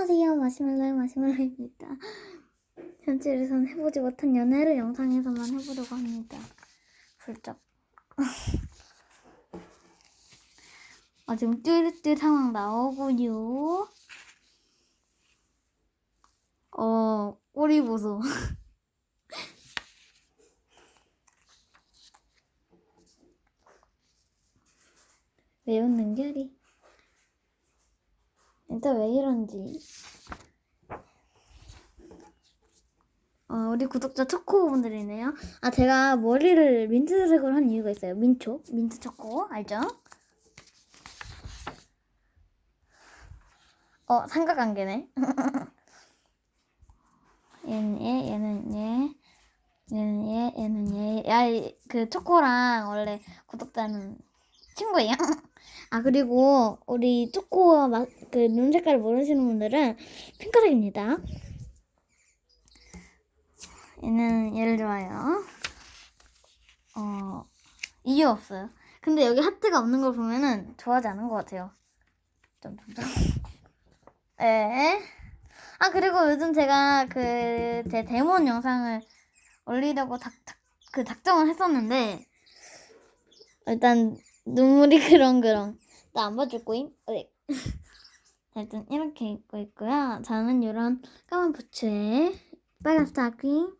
안녕하세요. 마시멜로의 마시멜로입니다. 현실에선 해보지 못한 연애를 영상에서만 해보려고 합니다. 훌쩍. 아, 지금 뚜루뚜 상황 나오고요. 어, 꼬리 보소. 왜 웃는 결이? 일단 왜 이런지. 어, 우리 구독자 초코분들이네요. 아, 제가 머리를 민트색으로 한 이유가 있어요. 민초, 민트 초코, 알죠? 어, 삼각관계네. 얘는 얘, 얘는 얘, 얘는 얘, 얘는 얘. 야, 이- 그 초코랑 원래 구독자는 친구예요. 아, 그리고 우리 초코와 마, 그눈 색깔을 모르시는 분들은 핑크색입니다. 얘는 얘를 좋아해요. 어, 이유 없어요. 근데 여기 하트가 없는 걸 보면은 좋아하지 않은 것 같아요. 점점점. 에. 아 그리고 요즘 제가 그 제 데몬 영상을 올리려고 작, 작, 그 작정을 했었는데 일단 눈물이 그렁그렁. 나 안 봐줄 거임? 네. 자, 일단 이렇게 입고 있고요. 저는 이런 까만 부츠에 빨간 스타킹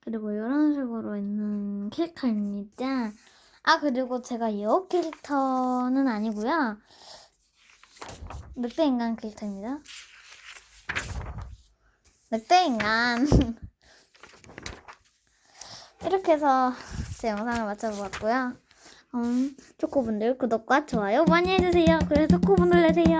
그리고 이런 식으로 있는 캐릭터입니다. 아 그리고 제가 여우 캐릭터는 아니고요. 늑대 인간 캐릭터입니다. 늑대 인간. 이렇게 해서 제 영상을 마쳐보았고요. 음, 초코분들 구독과 좋아요 많이 해주세요. 그래서 초코분들 내세요.